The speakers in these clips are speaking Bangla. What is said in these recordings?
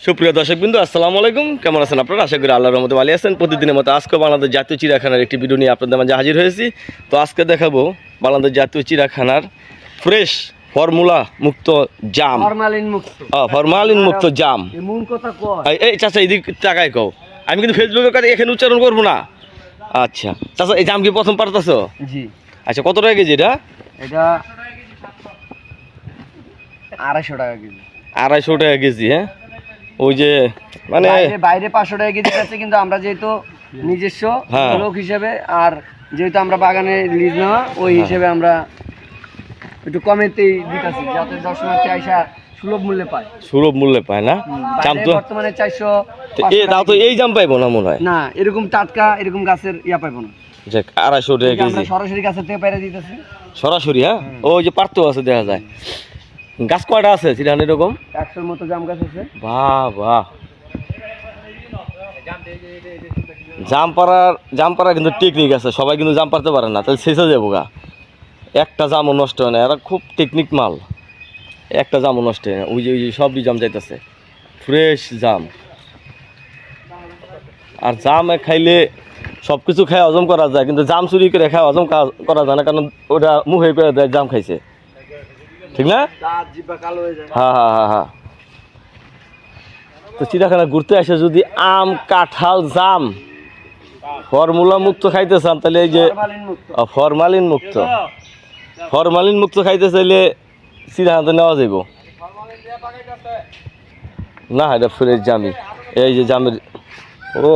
সুপ্রিয় দর্শক বিন্দু আসসালামু আলাইকুম। কেমন আছেন আপনারা? আশা করি আল্লাহর রহমতে ভালো আছেন। প্রতিদিনের মতো আজকে বাংলাদেশ জাতীয় চিড়িয়াখানার একটি ভিডিও নিয়ে আপনাদের মাঝে হাজির হয়েছি। তো আজকে দেখাবো বাংলাদেশ জাতীয় চিড়িয়াখানার ফ্রেশ ফর্মুলা মুক্ত জাম। ফরমালিন মুক্ত। ফরমালিন মুক্ত জাম। এই মূল কথা কয়? এই- এই চাচা এদিক টাকায় কও। আমি কিন্তু ফেসবুকের কাছে এখানে উচ্চারণ করব না। আচ্ছা চাচা এই জাম কি প্রথম পারতাছো? জি। আচ্ছা কত টাকা কেজি এটা? এটা আড়াইশো টাকা কেজি। আড়াইশো টাকা কেজি হ্যাঁ? ওই যে মানে বাইরে পাঁচশো টাকা কেজি আছে কিন্তু আমরা যেহেতু নিজস্ব হ্যাঁ। লোক হিসেবে আর যেহেতু আমরা বাগানে লিজ নেওয়া ওই হ্যাঁ। হিসেবে আমরা একটু কমেতেই দিতেছি যাতে দর্শনার্থী আইসা সুলভ মূল্যে পায়। সুলভ মূল্যে পায় না? জাম তো বর্তমানে এ এই জাম পাইবো না মনে হয়? না এরকম টাটকা এরকম গাছের ইয়া পাইবো না। টাকা কেজি। সরাসরি গাছের থেকে পেরে দিতেছি। সরাসরি হ্যাঁ? ওই যে পার্থ আছে দেখা যায়। গাছ কয়টা আছে সিরান এরকম? একশোর মতো জাম গাছ আছে। বাহ বাহ। জাম পাড়ার জাম পাড়ার কিন্তু টেকনিক আছে সবাই কিন্তু জাম পারতে পারে না তাহলে শেষে যাব গা। একটা জামও নষ্ট হয় না এরা খুব টেকনিক মাল। একটা জামও নষ্ট হয় না ওই যে ওই যে সবই জাম যাইতেছে। ফ্রেশ জাম। আর জাম খাইলে সব কিছু খাই হজম করা যায় কিন্তু জাম চুরি করে খাই হজম করা যায় না কারণ ওটা মুখে করে দেয় জাম খাইছে। ঠিক না? হয়ে হ্যাঁ হ্যাঁ হ্যাঁ তো চিড়িয়াখানা ঘুরতে আসে যদি আম কাঁঠাল জাম ফর্মুলা মুক্ত খাইতে চান তাহলে এই যে ফরমালিন মুক্ত ফরমালিন মুক্ত খাইতে চাইলে চিড়িয়াখানাতে নেওয়া যাইব। না এটা ফ্রেশ জামি। এই যে জামের ও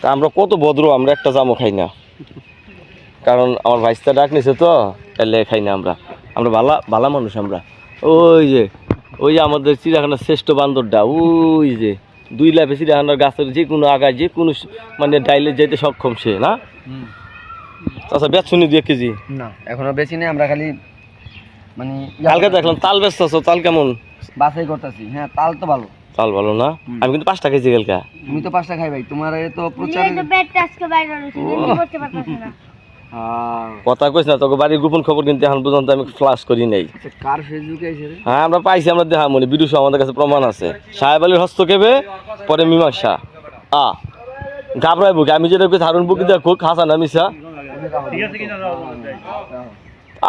তা আমরা কত ভদ্র আমরা একটা জামও খাই না। কারণ আমার ভাইস্তা ডাক নিছে তো এলে খাই না আমরা। আমরা ভালা ভালা মানুষ আমরা। ওই যে ওই যে আমাদের চিড়িয়াখানার শ্রেষ্ঠ বান্দরটা ওই যে দুই লাফে চিড়িয়াখানার গাছের যে কোনো আগায় যে কোনো মানে ডাইলে যেতে সক্ষম সে না? আচ্ছা বেচ শুনি দুই এক কেজি? না এখনও বেশি নেই আমরা খালি মানে কালকে দেখলাম তাল ব্যস্ত আছো তাল কেমন? বাছাই করতেছি হ্যাঁ তাল তো ভালো। তাল ভালো না? আমি কিন্তু পাঁচটা খেয়েছি কালকে। তুমি তো পাঁচটা খাই ভাই তোমার এ তো প্রচার কথা কইস না তোকে বাড়ির গোপন খবর কিন্তু এখন পর্যন্ত আমি ফ্লাশ করি নাই। আচ্ছা, কার ফেসবুকে হ্যাঁ আমরা পাইছি আমরা দেখা মনে বিদুষ আমাদের কাছে প্রমাণ আছে। সাহেব আলীর হস্তক্ষেপে পরে মীমাংসা। আ ঘাবড়াই বুকে আমি যেটা কই হারুন বুকি দেখো হাসান আমিসা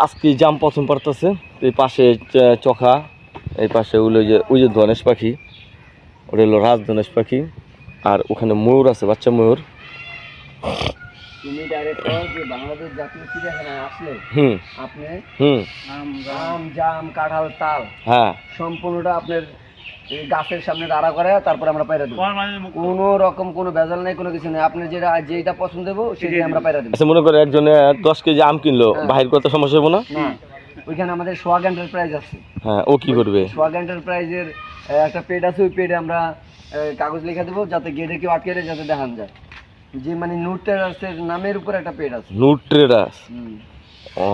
আজকে জাম প্রথম পারতেছে এই পাশে চখা এই পাশে ওই যে ওই যে ধনেশ পাখি ওটা হলো রাজ ধনেশ পাখি আর ওখানে ময়ূর আছে বাচ্চা ময়ূর। তুমি যে বাংলাদেশ জাতীয় চিড়িয়াখানায় আসলে আপনি আম জাম কাঁঠাল তাল হ্যাঁ। সম্পূর্ণটা আপনার এই গাছের সামনে দাঁড়া করে তারপর আমরা পাইরা দেবো। কোনো রকম কোনো ভেজাল নেই কোনো কিছু নেই। আপনি যেটা যেটা পছন্দ দেবো সেটাই আমরা পাইরা দেবো। আচ্ছা মনে করে একজনে দশ কেজি আম কিনলো বাহির করতে সমস্যা হব না? ওইখানে আমাদের সোয়াগ এন্টারপ্রাইজ আছে। হ্যাঁ ও কি করবে? সোয়াগ এন্টারপ্রাইজের একটা পেড আছে ওই পেডে আমরা কাগজ লিখে দেবো যাতে গেটে কেউ আটকে যাতে দেখান যায়। যে মানে নামের উপর একটা পেড আছে। ও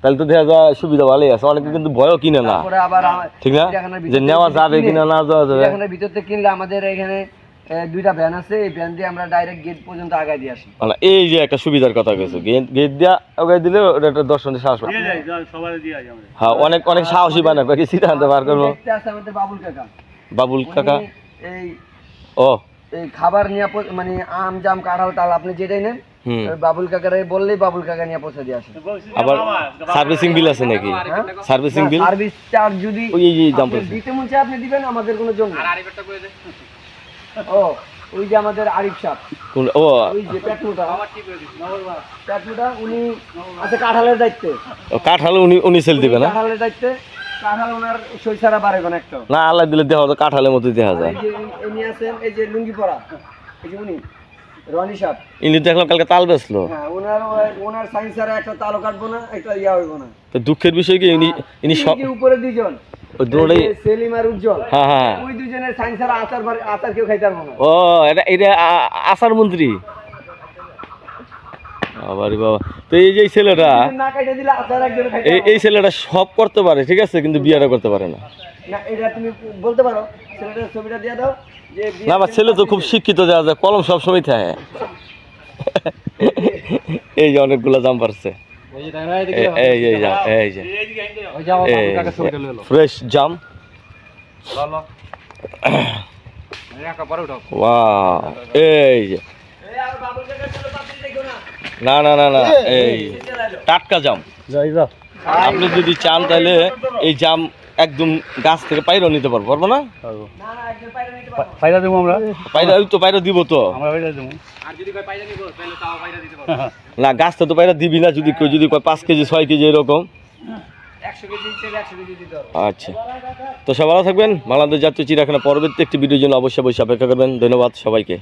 তাহলে তো দেখা যায় সুবিধা ভালোই আছে। অনেকে কিন্তু ভয়ও কিনে না। তারপরে আবার ঠিক না? যে নেওয়া যাবে কিনা না যাওয়া যাবে। থেকে কিনলে আমাদের এখানে দুইটা ভ্যান আছে। এই ভ্যান দিয়ে আমরা ডাইরেক্ট গেট পর্যন্ত আগায় দিয়ে আসি। মানে এই যে একটা সুবিধার কথা কইছো গেট গেট দিয়া ওকে দিলে একটা দর্শনের সাহস পায়। হ্যাঁ অনেক অনেক সাহসী আনতে পার করব। আমাদের বাবুল কাকা। বাবুল কাকা? এই ও। এই খাবার নিয়ে মানে আম জাম কাঁঠাল তাল আপনি যেটাই নেন হুম। বাবুল কাকারে বললেই বাবুল কাকা নিয়ে পৌঁছে দিয়ে আসে আবার সার্ভিসিং বিল আছে নাকি? সার্ভিসিং বিল? সার্ভিস চার্জ যদি ওই এই দাম দিতে আপনি দিবেন আমাদের কোনো জন্য ও ওই যে আমাদের আরিফ সাহ কোন- ও ওই যে পেটমোটা পেটমোটা উনি আছে কাঁঠালের দায়িত্বে। ও কাঠাল উনি উনি সেল দিবে না? কাঁঠালের দায়িত্বে। কাঁঠাল ওনার সইসারা বাড়ে কোন একটা। না আল্লাহ দিলে দেখা যায় কাঠালের মতো দেখা যায়। এই যে ইনি আছেন এই যে লুঙ্গি পরা এই যে উনি রনি সাহ ইনি দেখলাম কালকে তাল বেচলো। হ্যাঁ ওনার ওনার সাইন্সারে একটা তালো কাটবো না একটা ইয়া হইব না। তো দুঃখের বিষয় কি ইনি ইনি সব উপরে দুইজন ওই দুটোই সেলিম আর উজ্জ্বল হ্যাঁ হ্যাঁ। ওই দুজনের আচার আচার কেউ খাইতে পারব না। ও এটা এটা আ- মন্ত্রী। আবার বাবা। তো এই যে এই ছেলেটা এই এই ছেলেটা সব করতে পারে ঠিক আছে? কিন্তু বিয়েটা করতে পারে না। না। না এটা তুমি বলতে পারো। ছেলেটার ছবিটা দিয়ে দাও যে বিয়ে- না আমার ছেলে তো খুব শিক্ষিত দেওয়া যায় কলম সবসময় থাকে। এই যে অনেকগুলো দাম পারছে এই- এই এই যা। ফ্রেশ জাম। এই যে। না না না না এই টাটকা জাম। যাই যা। আপনি যদি চান তাহলে এই জাম একদম গাছ থেকে পাইরেও নিতে পারব পারব না? ফায়দা দেবো আমরা? পাইরা তো পাইরা দিব তো। আমরা ফায়দা দেবো। না গাছটা তো পাইরা দিবি না যদি যদি কয় পাঁচ কেজি ছয় কেজি এরকম। আচ্ছা। তো সবাই ভালো থাকবেন। বাংলাদেশ জাতীয় চিড়াখানা পরবর্তী একটি ভিডিওর জন্য অবশ্যই অবশ্যই অপেক্ষা করবেন। ধন্যবাদ সবাইকে।